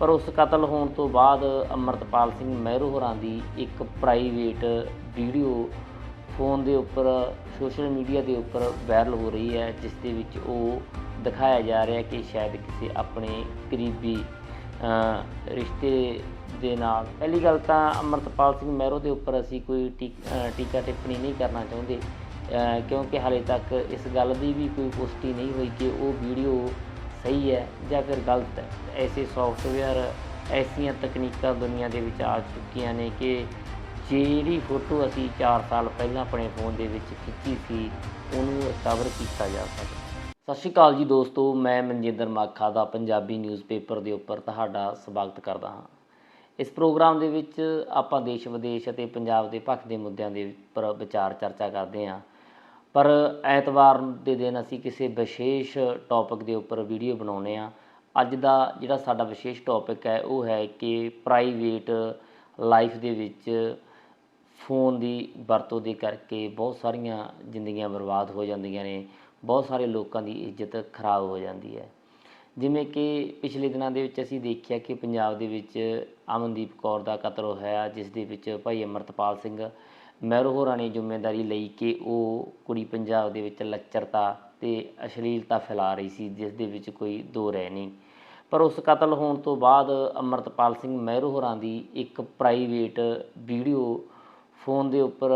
ਪਰ ਉਸ ਕਤਲ ਹੋਣ ਤੋਂ ਬਾਅਦ ਅਮਰਤਪਾਲ ਸਿੰਘ ਮਹਿਰੂ ਹੋਰਾਂ ਦੀ ਇੱਕ ਪ੍ਰਾਈਵੇਟ ਵੀਡੀਓ ਫੋਨ ਦੇ ਉੱਪਰ, ਸੋਸ਼ਲ ਮੀਡੀਆ ਦੇ ਉੱਪਰ ਵਾਇਰਲ ਹੋ ਰਹੀ ਹੈ, ਜਿਸ ਦੇ ਵਿੱਚ ਉਹ ਦਿਖਾਇਆ ਜਾ ਰਿਹਾ ਕਿ ਸ਼ਾਇਦ ਕਿਸੇ ਆਪਣੇ ਕਰੀਬੀ ਰਿਸ਼ਤੇ ਦੇ ਨਾਲ। ਪਹਿਲੀ ਗੱਲ ਤਾਂ ਅਮਰਤਪਾਲ ਸਿੰਘ ਮਹਿਰੋ ਦੇ ਉੱਪਰ ਅਸੀਂ ਕੋਈ ਟੀਕਾ ਟਿੱਪਣੀ ਨਹੀਂ ਕਰਨਾ ਚਾਹੁੰਦੇ। ਕਿਉਂਕਿ ਹਾਲੇ ਤੱਕ ਇਸ ਗੱਲ ਦੀ ਵੀ ਕੋਈ ਪੁਸ਼ਟੀ ਨਹੀਂ ਹੋਈ ਕਿ ਉਹ ਵੀਡੀਓ ਸਹੀ ਹੈ ਜਾਂ ਫਿਰ ਗਲਤ ਹੈ? ਐਸੇ ਸੌਫਟਵੇਅਰ ਐਸੀਆਂ ਤਕਨੀਕਾਂ ਦੁਨੀਆ ਦੇ ਵਿੱਚ ਆ ਚੁੱਕੀਆਂ ਨੇ ਕਿ ਜਿਹੜੀ ਫੋਟੋ ਅਸੀਂ 4 ਸਾਲ ਪਹਿਲਾਂ ਆਪਣੇ ਫੋਨ ਦੇ ਵਿੱਚ ਖਿੱਚੀ ਸੀ, ਉਹਨੂੰ ਰਿਕਵਰ ਕੀਤਾ ਜਾ ਸਕਦਾ ਸਤਿ ਸ਼੍ਰੀ ਅਕਾਲ ਜੀ ਦੋਸਤੋ, ਮੈਂ ਮਨਜਿੰਦਰ ਮਾਖਾ ਦਾ ਪੰਜਾਬੀ ਨਿਊਜ਼ਪੇਪਰ ਦੇ ਉੱਪਰ ਤੁਹਾਡਾ ਸਵਾਗਤ ਕਰਦਾ ਹਾਂ। ਇਸ ਪ੍ਰੋਗਰਾਮ ਦੇ ਵਿੱਚ ਆਪਾਂ ਦੇਸ਼ ਵਿਦੇਸ਼ ਅਤੇ ਪੰਜਾਬ ਦੇ ਪੱਖ ਦੇ ਮੁੱਦਿਆਂ ਦੇ ਉੱਪਰ ਵਿਚਾਰ ਚਰਚਾ ਕਰਦੇ ਹਾਂ। ਪਰ ਐਤਵਾਰ ਦੇ ਦਿਨ ਅਸੀਂ ਕਿਸੇ ਵਿਸ਼ੇਸ਼ ਟੌਪਿਕ ਦੇ ਉੱਪਰ ਵੀਡੀਓ ਬਣਾਉਨੇ ਆ ਅੱਜ ਦਾ ਜਿਹੜਾ ਸਾਡਾ ਵਿਸ਼ੇਸ਼ ਟੌਪਿਕ ਹੈ, ਉਹ ਹੈ ਕਿ ਪ੍ਰਾਈਵੇਟ ਲਾਈਫ ਦੇ ਵਿੱਚ ਫੋਨ ਦੀ ਵਰਤੋਂ ਦੇ ਕਰਕੇ ਬਹੁਤ ਸਾਰੀਆਂ ਜ਼ਿੰਦਗੀਆਂ ਬਰਬਾਦ ਹੋ ਜਾਂਦੀਆਂ ਨੇ, ਬਹੁਤ ਸਾਰੇ ਲੋਕਾਂ ਦੀ ਇੱਜ਼ਤ ਖਰਾਬ ਹੋ ਜਾਂਦੀ ਹੈ। ਜਿਵੇਂ ਕਿ ਪਿਛਲੇ ਦਿਨਾਂ ਦੇ ਵਿੱਚ ਅਸੀਂ ਦੇਖਿਆ ਕਿ ਪੰਜਾਬ ਦੇ ਵਿੱਚ ਅਮਨਦੀਪ ਕੌਰ ਦਾ ਕਤਲ ਹੋਇਆ, ਜਿਸ ਦੇ ਵਿੱਚ ਭਾਈ ਅਮਰਤਪਾਲ ਸਿੰਘ ਮਹਿਰੂ ਹੋਰਾਂ ਨੇ ਜ਼ਿੰਮੇਵਾਰੀ ਲਈ ਕਿ ਉਹ ਕੁੜੀ ਪੰਜਾਬ ਦੇ ਵਿੱਚ ਲੱਚਰਤਾ ਤੇ ਅਸ਼ਲੀਲਤਾ ਫੈਲਾ ਰਹੀ ਸੀ, ਜਿਸ ਦੇ ਵਿੱਚ ਕੋਈ ਦੋ ਰਹਿ ਨਹੀਂ। ਪਰ ਉਸ ਕਤਲ ਹੋਣ ਤੋਂ ਬਾਅਦ ਅਮਰਤਪਾਲ ਸਿੰਘ ਮਹਿਰੂ ਹੋਰਾਂ ਦੀ ਇੱਕ ਪ੍ਰਾਈਵੇਟ ਵੀਡੀਓ ਫੋਨ ਦੇ ਉੱਪਰ,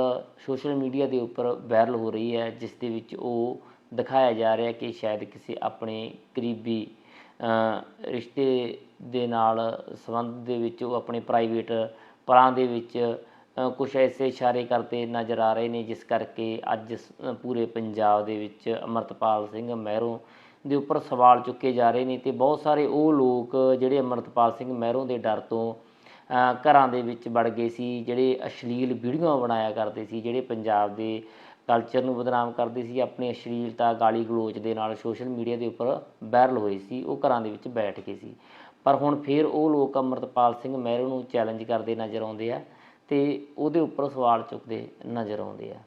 ਸੋਸ਼ਲ ਮੀਡੀਆ ਦੇ ਉੱਪਰ ਵਾਇਰਲ ਹੋ ਰਹੀ ਹੈ, ਜਿਸ ਦੇ ਵਿੱਚ ਉਹ ਦਿਖਾਇਆ ਜਾ ਰਿਹਾ ਕਿ ਸ਼ਾਇਦ ਕਿਸੇ ਆਪਣੇ ਕਰੀਬੀ ਰਿਸ਼ਤੇ ਦੇ ਨਾਲ ਸੰਬੰਧ ਦੇ ਵਿੱਚ ਉਹ ਆਪਣੇ ਪ੍ਰਾਈਵੇਟ ਪਰਾਂ ਦੇ ਵਿੱਚ ਕੁਝ ਐਸੇ ਇਸ਼ਾਰੇ ਕਰਦੇ ਨਜ਼ਰ ਆ ਰਹੇ ਨੇ, ਜਿਸ ਕਰਕੇ ਅੱਜ ਸ- ਪੂਰੇ ਪੰਜਾਬ ਦੇ ਵਿੱਚ ਅਮਰਤਪਾਲ ਸਿੰਘ ਮਹਿਰੋਂ ਦੇ ਉੱਪਰ ਸਵਾਲ ਚੁੱਕੇ ਜਾ ਰਹੇ ਨੇ ਤੇ ਬਹੁਤ ਸਾਰੇ ਉਹ ਲੋਕ ਜਿਹੜੇ ਅਮਰਤਪਾਲ ਸਿੰਘ ਮਹਿਰੋਂ ਦੇ ਡਰ ਤੋਂ ਘਰਾਂ ਦੇ ਵਿੱਚ ਵੜ ਗਏ ਸੀ, ਜਿਹੜੇ ਅਸ਼ਲੀਲ ਵੀਡੀਓ ਬਣਾਇਆ ਕਰਦੇ ਸੀ, ਜਿਹੜੇ ਪੰਜਾਬ ਦੇ ਕਲਚਰ ਨੂੰ ਬਦਨਾਮ ਕਰਦੇ ਸੀ, ਆਪਣੀ ਅਸ਼ਲੀਲਤਾ ਗਾਲੀ ਗਲੋਚ ਦੇ ਨਾਲ ਸੋਸ਼ਲ ਮੀਡੀਆ ਦੇ ਉੱਪਰ ਵਾਇਰਲ ਹੋਏ ਸੀ, ਉਹ ਘਰਾਂ ਦੇ ਵਿੱਚ ਬੈਠ ਗਏ ਸੀ। ਪਰ ਹੁਣ ਫਿਰ ਉਹ ਲੋਕ ਅਮਰਤਪਾਲ ਸਿੰਘ ਮਹਿਰੋਂ ਨੂੰ ਚੈਲੰਜ ਕਰਦੇ ਨਜ਼ਰ ਆਉਂਦੇ ਆ। ਤੇ ਉਹਦੇ ਉੱਪਰ ਸਵਾਲ ਚੁੱਕਦੇ ਨਜ਼ਰ ਆਉਂਦੇ ਆ।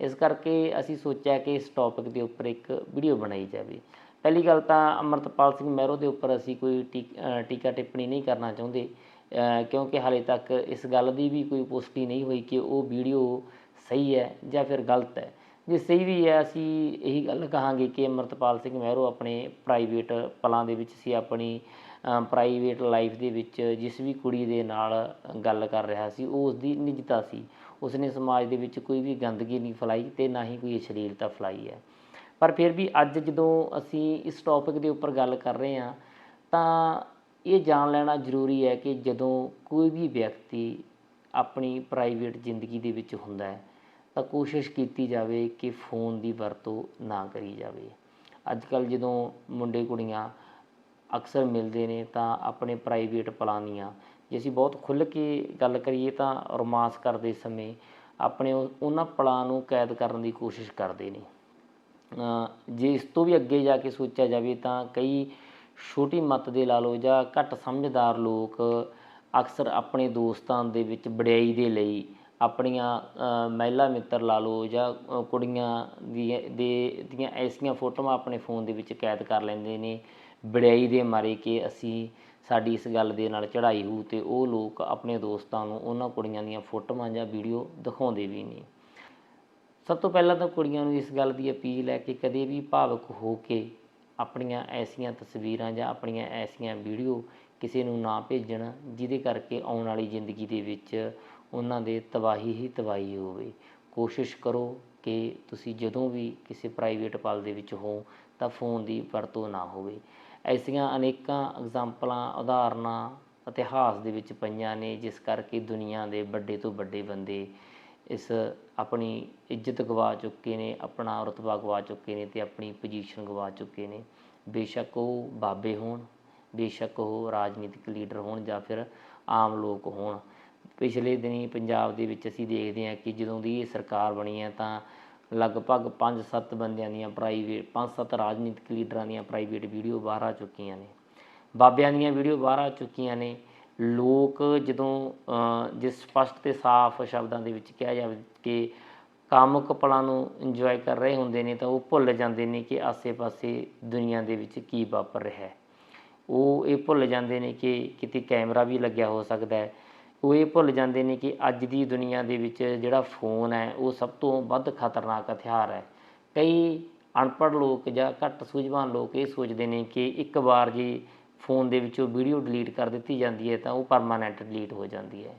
ਇਸ ਕਰਕੇ ਅਸੀਂ ਸੋਚਿਆ ਕਿ ਇਸ ਟੌਪਿਕ ਦੇ ਉੱਪਰ ਇੱਕ ਵੀਡੀਓ ਬਣਾਈ ਜਾਵੇ। ਪਹਿਲੀ ਗੱਲ ਤਾਂ ਅਮਰਤਪਾਲ ਸਿੰਘ ਮਹਿਰੋ ਦੇ ਉੱਪਰ ਅਸੀਂ ਕੋਈ ਟੀਕਾ ਟਿੱਪਣੀ ਨਹੀਂ ਕਰਨਾ ਚਾਹੁੰਦੇ। ਕਿਉਂਕਿ ਹਾਲੇ ਤੱਕ ਇਸ ਗੱਲ ਦੀ ਵੀ ਕੋਈ ਪੁਸ਼ਟੀ ਨਹੀਂ ਹੋਈ ਕਿ ਉਹ ਵੀਡੀਓ ਸਹੀ ਹੈ ਜਾਂ ਫਿਰ ਗਲਤ ਹੈ। ਜੇ ਸਹੀ ਵੀ ਹੈ, ਅਸੀਂ ਇਹੀ ਗੱਲ ਕਹਾਂਗੇ ਕਿ ਅਮਰਤਪਾਲ ਸਿੰਘ ਮਹਿਰੋ ਆਪਣੇ ਪ੍ਰਾਈਵੇਟ ਪਲਾਂ ਦੇ ਵਿੱਚ ਸੀ, ਆਪਣੀ ਪ੍ਰਾਈਵੇਟ ਲਾਈਫ ਦੇ ਵਿੱਚ ਜਿਸ ਵੀ ਕੁੜੀ ਦੇ ਨਾਲ ਗੱਲ ਕਰ ਰਿਹਾ ਸੀ, ਉਹ ਉਸਦੀ ਨਿੱਜਤਾ ਸੀ। ਉਸਨੇ ਸਮਾਜ ਦੇ ਵਿੱਚ ਕੋਈ ਵੀ ਗੰਦਗੀ ਨਹੀਂ ਫੈਲਾਈ ਤੇ ਨਾ ਹੀ ਕੋਈ ਅਸ਼ਲੀਲਤਾ ਫੈਲਾਈ ਹੈ। ਪਰ ਫਿਰ ਵੀ ਅੱਜ ਜਦੋਂ ਅਸੀਂ ਇਸ ਟੌਪਿਕ ਦੇ ਉੱਪਰ ਗੱਲ ਕਰ ਰਹੇ ਹਾਂ, ਤਾਂ ਇਹ ਜਾਣ ਲੈਣਾ ਜ਼ਰੂਰੀ ਹੈ ਕਿ ਜਦੋਂ ਕੋਈ ਵੀ ਵਿਅਕਤੀ ਆਪਣੀ ਪ੍ਰਾਈਵੇਟ ਜ਼ਿੰਦਗੀ ਦੇ ਵਿੱਚ ਹੁੰਦਾ ਹੈ, ਤਾਂ ਕੋਸ਼ਿਸ਼ ਕੀਤੀ ਜਾਵੇ ਕਿ ਫੋਨ ਦੀ ਵਰਤੋਂ ਨਾ ਕਰੀ ਜਾਵੇ। ਅੱਜ ਕੱਲ ਜਦੋਂ ਮੁੰਡੇ ਕੁੜੀਆਂ ਅਕਸਰ ਮਿਲਦੇ ਨੇ ਤਾਂ ਆਪਣੇ ਪ੍ਰਾਈਵੇਟ ਪਲਾਂ ਦੀਆਂ ਜੇ ਅਸੀਂ ਬਹੁਤ ਖੁੱਲ੍ਹ ਕੇ ਗੱਲ ਕਰੀਏ ਤਾਂ ਰੋਮਾਂਸ ਕਰਦੇ ਸਮੇਂ ਆਪਣੇ ਉਹਨਾਂ ਪਲਾਂ ਨੂੰ ਕੈਦ ਕਰਨ ਦੀ ਕੋਸ਼ਿਸ਼ ਕਰਦੇ ਨੇ। ਜੇ ਇਸ ਤੋਂ ਵੀ ਅੱਗੇ ਜਾ ਕੇ ਸੋਚਿਆ ਜਾਵੇ ਤਾਂ ਕਈ ਛੋਟੀ ਮੱਤ ਦੇ ਲਾ ਲਓ ਜਾਂ ਘੱਟ ਸਮਝਦਾਰ ਲੋਕ ਅਕਸਰ ਆਪਣੇ ਦੋਸਤਾਂ ਦੇ ਵਿੱਚ ਵਡਿਆਈ ਦੇ ਲਈ ਆਪਣੀਆਂ ਮਹਿਲਾ ਮਿੱਤਰ ਲਾ ਲਓ ਜਾਂ ਕੁੜੀਆਂ ਦੀ, ਦੇ, ਦੀਆਂ ਐਸੀਆਂ ਫੋਟੋਆਂ ਆਪਣੇ ਫੋਨ ਦੇ ਵਿੱਚ ਕੈਦ ਕਰ ਲੈਂਦੇ ਨੇ। ਵਡਿਆਈ ਦੇ ਮਾਰੇ ਕਿ ਅਸੀਂ ਸਾਡੀ ਇਸ ਗੱਲ ਦੇ ਨਾਲ ਚੜ੍ਹਾਈ ਹੋਊ ਤੇ ਉਹ ਲੋਕ ਆਪਣੇ ਦੋਸਤਾਂ ਨੂੰ ਉਹਨਾਂ ਕੁੜੀਆਂ ਦੀਆਂ ਫੋਟੋਆਂ ਜਾਂ ਵੀਡੀਓ ਦਿਖਾਉਂਦੇ ਵੀ ਨੇ ਸਭ ਤੋਂ ਪਹਿਲਾਂ ਤਾਂ ਕੁੜੀਆਂ ਨੂੰ ਇਸ ਗੱਲ ਦੀ ਅਪੀਲ ਹੈ ਕਿ ਕਦੇ ਵੀ ਭਾਵਕ ਹੋ ਕੇ ਆਪਣੀਆਂ ਐਸੀਆਂ ਤਸਵੀਰਾਂ ਜਾਂ ਆਪਣੀਆਂ ਐਸੀਆਂ ਵੀਡੀਓ ਕਿਸੇ ਨੂੰ ਨਾ ਭੇਜਣ, ਜਿਹਦੇ ਕਰਕੇ ਆਉਣ ਵਾਲੀ ਜ਼ਿੰਦਗੀ ਦੇ ਵਿੱਚ ਉਹਨਾਂ ਦੇ ਤਬਾਹੀ ਹੀ ਤਬਾਹੀ ਹੋਵੇ। ਕੋਸ਼ਿਸ਼ ਕਰੋ ਕਿ ਤੁਸੀਂ ਜਦੋਂ ਵੀ ਕਿਸੇ ਪ੍ਰਾਈਵੇਟ ਪਲ ਦੇ ਵਿੱਚ ਹੋ ਤਾਂ ਫੋਨ ਦੀ ਵਰਤੋਂ ਨਾ ਹੋਵੇ। ਐਸੀਆਂ ਅਨੇਕਾਂ ਐਗਜ਼ਾਮਪਲਾਂ ਉਦਾਹਰਨਾਂ, ਇਤਿਹਾਸ ਦੇ ਵਿੱਚ ਪਈਆਂ ਨੇ, ਜਿਸ ਕਰਕੇ ਦੁਨੀਆ ਦੇ ਵੱਡੇ ਤੋਂ ਵੱਡੇ ਬੰਦੇ ਇਸ ਆਪਣੀ ਇੱਜ਼ਤ ਗਵਾ ਚੁੱਕੇ ਨੇ, ਆਪਣਾ ਰੁਤਬਾ ਗਵਾ ਚੁੱਕੇ ਨੇ ਤੇ ਆਪਣੀ ਪੋਜੀਸ਼ਨ ਗਵਾ ਚੁੱਕੇ ਨੇ। ਬੇਸ਼ੱਕ ਉਹ ਬਾਬੇ ਹੋਣ, ਬੇਸ਼ੱਕ ਉਹ ਰਾਜਨੀਤਿਕ ਲੀਡਰ ਹੋਣ ਜਾਂ ਫਿਰ ਆਮ ਲੋਕ ਹੋਣ। ਪਿਛਲੇ ਦਿਨੀ ਪੰਜਾਬ ਦੇ ਵਿੱਚ ਅਸੀਂ ਦੇਖਦੇ ਹਾਂ ਕਿ ਜਦੋਂ ਦੀ ਇਹ ਸਰਕਾਰ ਬਣੀ ਹੈ ਤਾਂ ਲਗਭਗ 5-7 ਬੰਦਿਆਂ ਦੀਆਂ ਪ੍ਰਾਈਵੇਟ 5-7 ਰਾਜਨੀਤਿਕ ਲੀਡਰਾਂ ਦੀਆਂ ਪ੍ਰਾਈਵੇਟ ਵੀਡੀਓ ਬਾਹਰ ਆ ਚੁੱਕੀਆਂ ਨੇ। ਬਾਬਿਆਂ ਦੀਆਂ ਵੀਡੀਓ ਬਾਹਰ ਆ ਚੁੱਕੀਆਂ ਨੇ। ਲੋਕ ਜਦੋਂ ਜਿਸ ਜੇ ਸਪਸ਼ਟ ਤੇ ਸਾਫ਼ ਸ਼ਬਦਾਂ ਦੇ ਵਿੱਚ ਕਿਹਾ ਜਾਵੇ ਕਿ ਕਾਮੁਕ ਪਲਾਂ ਨੂੰ ਇੰਜੋਏ ਕਰ ਰਹੇ ਹੁੰਦੇ ਨੇ, ਤਾਂ ਉਹ ਭੁੱਲ ਜਾਂਦੇ ਨੇ ਕਿ ਆਸੇ-ਪਾਸੇ ਦੁਨੀਆ ਦੇ ਵਿੱਚ ਕੀ ਵਾਪਰ ਰਿਹਾ ਹੈ। ਉਹ ਇਹ ਭੁੱਲ ਜਾਂਦੇ ਨੇ ਕਿ ਕਿਤੇ ਕੈਮਰਾ ਵੀ ਲੱਗਿਆ ਹੋ ਸਕਦਾ ਹੈ। ਉਹ ਇਹ ਭੁੱਲ ਜਾਂਦੇ ਨੇ ਕਿ ਅੱਜ ਦੀ ਦੁਨੀਆ ਦੇ ਵਿੱਚ ਜਿਹੜਾ ਫੋਨ ਹੈ, ਉਹ ਸਭ ਤੋਂ ਵੱਧ ਖਤਰਨਾਕ ਹਥਿਆਰ ਹੈ। ਕਈ ਅਨਪੜ੍ਹ ਲੋਕ ਜਾਂ ਘੱਟ ਸੂਝਵਾਨ ਲੋਕ ਇਹ ਸੋਚਦੇ ਨੇ ਕਿ ਇੱਕ ਵਾਰ ਜੇ ਫੋਨ ਦੇ ਵਿੱਚੋਂ ਵੀਡੀਓ ਡਿਲੀਟ ਕਰ ਦਿੱਤੀ ਜਾਂਦੀ ਹੈ, ਤਾਂ ਉਹ ਪਰਮਾਨੈਂਟ ਡਿਲੀਟ ਹੋ ਜਾਂਦੀ ਹੈ।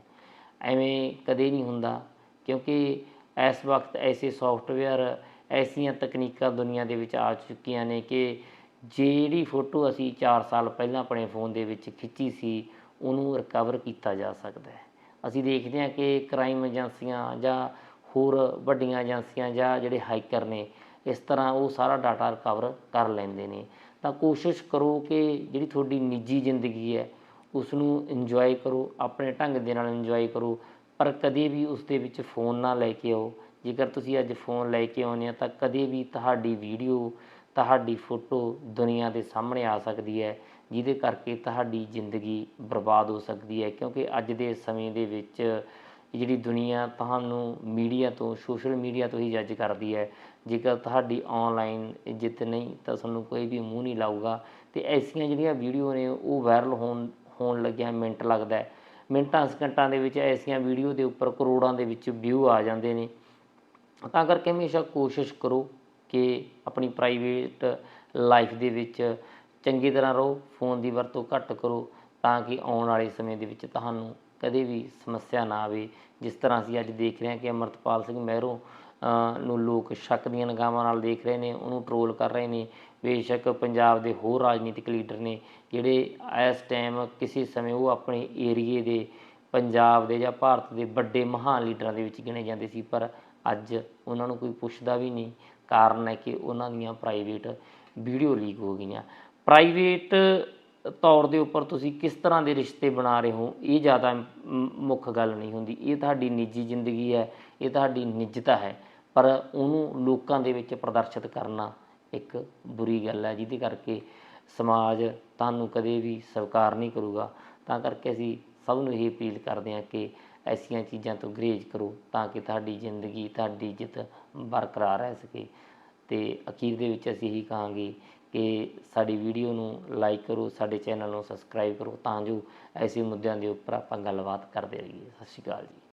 ਐਵੇਂ ਕਦੇ ਨਹੀਂ ਹੁੰਦਾ, ਕਿਉਂਕਿ ਇਸ ਵਕਤ ਐਸੇ ਸੌਫਟਵੇਅਰ ਐਸੀਆਂ ਤਕਨੀਕਾਂ ਦੁਨੀਆ ਦੇ ਵਿੱਚ ਆ ਚੁੱਕੀਆਂ ਨੇ ਕਿ ਜਿਹੜੀ ਫੋਟੋ ਅਸੀਂ 4 ਸਾਲ ਪਹਿਲਾਂ ਆਪਣੇ ਫੋਨ ਦੇ ਵਿੱਚ ਖਿੱਚੀ ਸੀ ਉਹਨੂੰ ਰਿਕਵਰ ਕੀਤਾ ਜਾ ਸਕਦਾ ਹੈ। ਅਸੀਂ ਦੇਖਦੇ ਹਾਂ ਕਿ ਕ੍ਰਾਈਮ ਏਜੰਸੀਆਂ ਜਾਂ ਹੋਰ ਵੱਡੀਆਂ ਏਜੰਸੀਆਂ ਜਾਂ ਜਿਹੜੇ ਹਾਈਕਰ ਨੇ, ਇਸ ਤਰ੍ਹਾਂ ਉਹ ਸਾਰਾ ਡਾਟਾ ਰਿਕਵਰ ਕਰ ਲੈਂਦੇ ਨੇ। ਤਾਂ ਕੋਸ਼ਿਸ਼ ਕਰੋ ਕਿ ਜਿਹੜੀ ਤੁਹਾਡੀ ਨਿੱਜੀ ਜ਼ਿੰਦਗੀ ਹੈ ਉਸ ਨੂੰ ਇੰਜੋਏ ਕਰੋ, ਆਪਣੇ ਢੰਗ ਦੇ ਨਾਲ ਇੰਜੋਏ ਕਰੋ, ਪਰ ਕਦੇ ਵੀ ਉਸ ਦੇ ਵਿੱਚ ਫੋਨ ਨਾ ਲੈ ਕੇ ਆਓ। ਜੇਕਰ ਤੁਸੀਂ ਅੱਜ ਫੋਨ ਲੈ ਕੇ ਆਉਂਦੇ ਆ ਤਾਂ ਕਦੇ ਵੀ ਤੁਹਾਡੀ ਵੀਡੀਓ ਤੁਹਾਡੀ ਫੋਟੋ ਦੁਨੀਆ ਦੇ ਸਾਹਮਣੇ ਆ ਸਕਦੀ ਹੈ। ਜਿਹਦੇ ਕਰਕੇ ਤੁਹਾਡੀ ਜ਼ਿੰਦਗੀ ਬਰਬਾਦ ਹੋ ਸਕਦੀ ਹੈ, ਕਿਉਂਕਿ ਅੱਜ ਦੇ ਸਮੇਂ ਦੇ ਵਿੱਚ ਜਿਹੜੀ ਦੁਨੀਆ ਤੁਹਾਨੂੰ ਮੀਡੀਆ ਤੋਂ, ਸੋਸ਼ਲ ਮੀਡੀਆ ਤੋਂ ਹੀ ਜੱਜ ਕਰਦੀ ਹੈ। ਜੇਕਰ ਤੁਹਾਡੀ ਆਨਲਾਈਨ ਇੱਜ਼ਤ ਨਹੀਂ, ਤਾਂ ਤੁਹਾਨੂੰ ਕੋਈ ਵੀ ਮੂੰਹ ਨਹੀਂ ਲਾਊਗਾ। ਤੇ ਐਸੀਆਂ ਜਿਹੜੀਆਂ ਵੀਡੀਓ ਨੇ, ਉਹ ਵਾਇਰਲ ਹੋਣ ਹੋਣ ਲੱਗਿਆ ਮਿੰਟ ਲੱਗਦਾ ਹੈ। ਮਿੰਟਾਂ, ਸਕਿੰਟਾਂ ਦੇ ਵਿੱਚ ਐਸੀਆਂ ਵੀਡੀਓ ਦੇ ਉੱਪਰ ਕਰੋੜਾਂ ਦੇ ਵਿੱਚ ਵਿਊ ਆ ਜਾਂਦੇ ਨੇ। ਤਾਂ ਕਰਕੇ ਹਮੇਸ਼ਾ ਕੋਸ਼ਿਸ਼ ਕਰੋ ਕਿ ਆਪਣੀ ਪ੍ਰਾਈਵੇਟ ਲਾਈਫ ਦੇ ਵਿੱਚ ਚੰਗੀ ਤਰ੍ਹਾਂ ਰਹੋ, ਫੋਨ ਦੀ ਵਰਤੋਂ ਘੱਟ ਕਰੋ ਤਾਂ ਕਿ ਆਉਣ ਵਾਲੇ ਸਮੇਂ ਦੇ ਵਿੱਚ ਤੁਹਾਨੂੰ ਕਦੇ ਵੀ ਸਮੱਸਿਆ ਨਾ ਆਵੇ। ਜਿਸ ਤਰ੍ਹਾਂ ਅਸੀਂ ਅੱਜ ਦੇਖ ਰਹੇ ਹਾਂ ਕਿ ਅਮਰਤਪਾਲ ਸਿੰਘ ਮਹਿਰੋਂ ਨੂੰ ਲੋਕ ਸ਼ੱਕ ਦੀਆਂ ਨਿਗਾਹਾਂ ਨਾਲ ਦੇਖ ਰਹੇ ਨੇ, ਉਹਨੂੰ ਟਰੋਲ ਕਰ ਰਹੇ ਨੇ। ਬੇਸ਼ੱਕ ਪੰਜਾਬ ਦੇ ਹੋਰ ਰਾਜਨੀਤਿਕ ਲੀਡਰ ਨੇ ਜਿਹੜੇ ਇਸ ਟਾਈਮ ਕਿਸੇ ਸਮੇਂ ਉਹ ਆਪਣੇ ਏਰੀਏ ਦੇ ਪੰਜਾਬ ਦੇ ਜਾਂ ਭਾਰਤ ਦੇ ਵੱਡੇ ਮਹਾਨ ਲੀਡਰਾਂ ਦੇ ਵਿੱਚ ਗਿਣੇ ਜਾਂਦੇ ਸੀ, ਪਰ ਅੱਜ ਉਹਨਾਂ ਨੂੰ ਕੋਈ ਪੁੱਛਦਾ ਵੀ ਨਹੀਂ। ਕਾਰਨ ਹੈ ਕਿ ਉਹਨਾਂ ਦੀਆਂ ਪ੍ਰਾਈਵੇਟ ਵੀਡੀਓ ਲੀਕ ਹੋ ਗਈਆਂ। ਪ੍ਰਾਈਵੇਟ ਤੌਰ ਦੇ ਉੱਪਰ ਤੁਸੀਂ ਕਿਸ ਤਰ੍ਹਾਂ ਦੇ ਰਿਸ਼ਤੇ ਬਣਾ ਰਹੇ ਹੋ? ਇਹ ਜ਼ਿਆਦਾ ਮੁੱਖ ਗੱਲ ਨਹੀਂ ਹੁੰਦੀ। ਇਹ ਤੁਹਾਡੀ ਨਿੱਜੀ ਜ਼ਿੰਦਗੀ ਹੈ, ਇਹ ਤੁਹਾਡੀ ਨਿੱਜਤਾ ਹੈ। ਪਰ ਉਹਨੂੰ ਲੋਕਾਂ ਦੇ ਵਿੱਚ ਪ੍ਰਦਰਸ਼ਿਤ ਕਰਨਾ ਇੱਕ ਬੁਰੀ ਗੱਲ ਹੈ, ਜਿਹਦੇ ਕਰਕੇ ਸਮਾਜ ਤੁਹਾਨੂੰ ਕਦੇ ਵੀ ਸਵੀਕਾਰ ਨਹੀਂ ਕਰੂਗਾ। ਤਾਂ ਕਰਕੇ ਅਸੀਂ ਸਭ ਨੂੰ ਇਹ ਅਪੀਲ ਕਰਦੇ ਹਾਂ ਕਿ ਐਸੀਆਂ ਚੀਜ਼ਾਂ ਤੋਂ ਗਰੇਜ਼ ਕਰੋ ਤਾਂ ਕਿ ਤੁਹਾਡੀ ਜ਼ਿੰਦਗੀ, ਤੁਹਾਡੀ ਇੱਜ਼ਤ ਬਰਕਰਾਰ ਰਹਿ ਸਕੇ। ਤੇ ਅਖੀਰ ਦੇ ਵਿੱਚ ਅਸੀਂ ਇਹੀ ਕਹਾਂਗੇ ਕਿ ਸਾਡੀ ਵੀਡੀਓ ਨੂੰ ਲਾਈਕ ਕਰੋ, ਸਾਡੇ ਚੈਨਲ ਨੂੰ ਸਬਸਕ੍ਰਾਈਬ ਕਰੋ ਤਾਂ ਜੋ ਐਸੇ ਮੁੱਦਿਆਂ ਦੇ ਉੱਪਰ ਆਪਾਂ ਗੱਲਬਾਤ ਕਰਦੇ ਰਹੀਏ। ਸਤਿ ਸ਼੍ਰੀ ਅਕਾਲ ਜੀ।